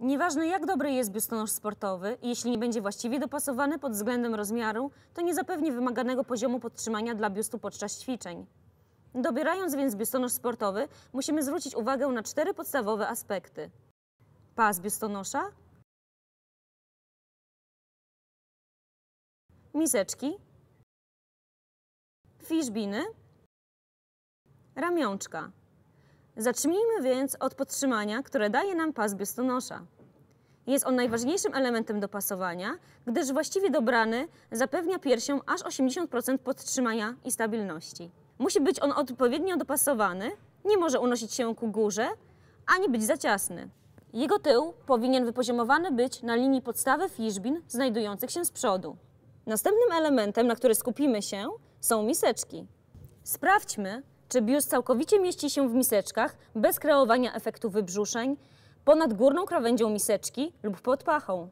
Nieważne jak dobry jest biustonosz sportowy, jeśli nie będzie właściwie dopasowany pod względem rozmiaru, to nie zapewni wymaganego poziomu podtrzymania dla biustu podczas ćwiczeń. Dobierając więc biustonosz sportowy, musimy zwrócić uwagę na cztery podstawowe aspekty. Pas biustonosza, miseczki, fiszbiny, ramionczka. Zacznijmy więc od podtrzymania, które daje nam pas biustonosza. Jest on najważniejszym elementem dopasowania, gdyż właściwie dobrany zapewnia piersiom aż 80% podtrzymania i stabilności. Musi być on odpowiednio dopasowany, nie może unosić się ku górze, ani być za ciasny. Jego tył powinien wypoziomowany być na linii podstawy fiszbin znajdujących się z przodu. Następnym elementem, na który skupimy się, są miseczki. Sprawdźmy, czy biust całkowicie mieści się w miseczkach bez kreowania efektu wybrzuszeń ponad górną krawędzią miseczki lub pod pachą.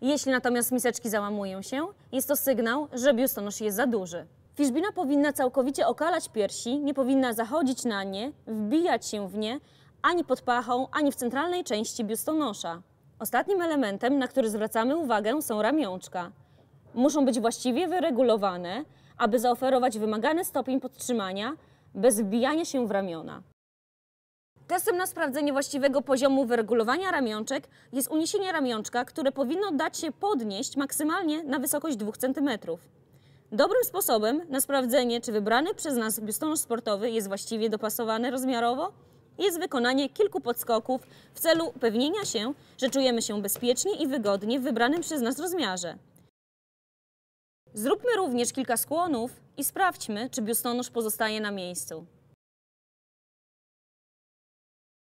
Jeśli natomiast miseczki załamują się, jest to sygnał, że biustonosz jest za duży. Fiszbina powinna całkowicie okalać piersi, nie powinna zachodzić na nie, wbijać się w nie ani pod pachą, ani w centralnej części biustonosza. Ostatnim elementem, na który zwracamy uwagę, są ramionczka. Muszą być właściwie wyregulowane, aby zaoferować wymagany stopień podtrzymania bez wbijania się w ramiona. Testem na sprawdzenie właściwego poziomu wyregulowania ramionczek jest uniesienie ramionczka, które powinno dać się podnieść maksymalnie na wysokość 2 cm. Dobrym sposobem na sprawdzenie, czy wybrany przez nas biustonosz sportowy jest właściwie dopasowany rozmiarowo, jest wykonanie kilku podskoków w celu upewnienia się, że czujemy się bezpiecznie i wygodnie w wybranym przez nas rozmiarze. Zróbmy również kilka skłonów i sprawdźmy, czy biustonosz pozostaje na miejscu.